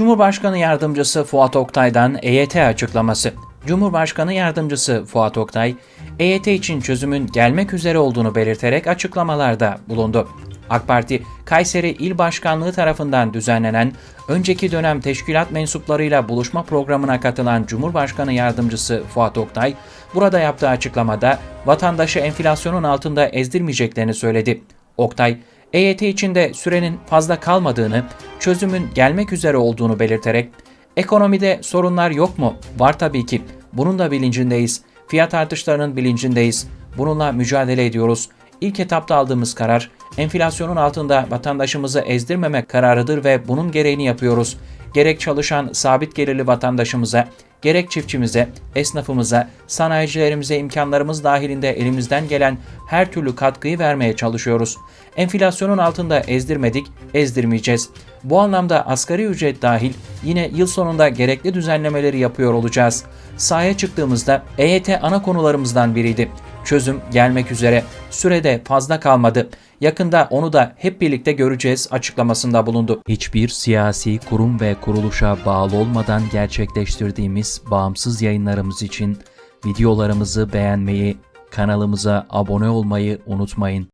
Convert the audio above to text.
Cumhurbaşkanı Yardımcısı Fuat Oktay'dan EYT açıklaması. Cumhurbaşkanı Yardımcısı Fuat Oktay, EYT için çözümün gelmek üzere olduğunu belirterek açıklamalarda bulundu. AK Parti, Kayseri İl Başkanlığı tarafından düzenlenen önceki dönem teşkilat mensuplarıyla buluşma programına katılan Cumhurbaşkanı Yardımcısı Fuat Oktay, burada yaptığı açıklamada vatandaşı enflasyonun altında ezdirmeyeceklerini söyledi. Oktay, EYT içinde sürenin fazla kalmadığını, çözümün gelmek üzere olduğunu belirterek, ekonomide sorunlar yok mu? Var tabii ki. Bunun da bilincindeyiz. Fiyat artışlarının bilincindeyiz. Bununla mücadele ediyoruz. İlk etapta aldığımız karar, enflasyonun altında vatandaşımızı ezdirmemek kararıdır ve bunun gereğini yapıyoruz. Gerek çalışan sabit gelirli vatandaşımıza, gerek çiftçimize, esnafımıza, sanayicilerimize imkanlarımız dahilinde elimizden gelen her türlü katkıyı vermeye çalışıyoruz. Enflasyonun altında ezdirmedik, ezdirmeyeceğiz. Bu anlamda asgari ücret dahil yine yıl sonunda gerekli düzenlemeleri yapıyor olacağız. Sahaya çıktığımızda EYT ana konularımızdan biriydi. Çözüm gelmek üzere. Sürede fazla kalmadı. Yakında onu da hep birlikte göreceğiz açıklamasında bulundu. Hiçbir siyasi kurum ve kuruluşa bağlı olmadan gerçekleştirdiğimiz bağımsız yayınlarımız için videolarımızı beğenmeyi, kanalımıza abone olmayı unutmayın.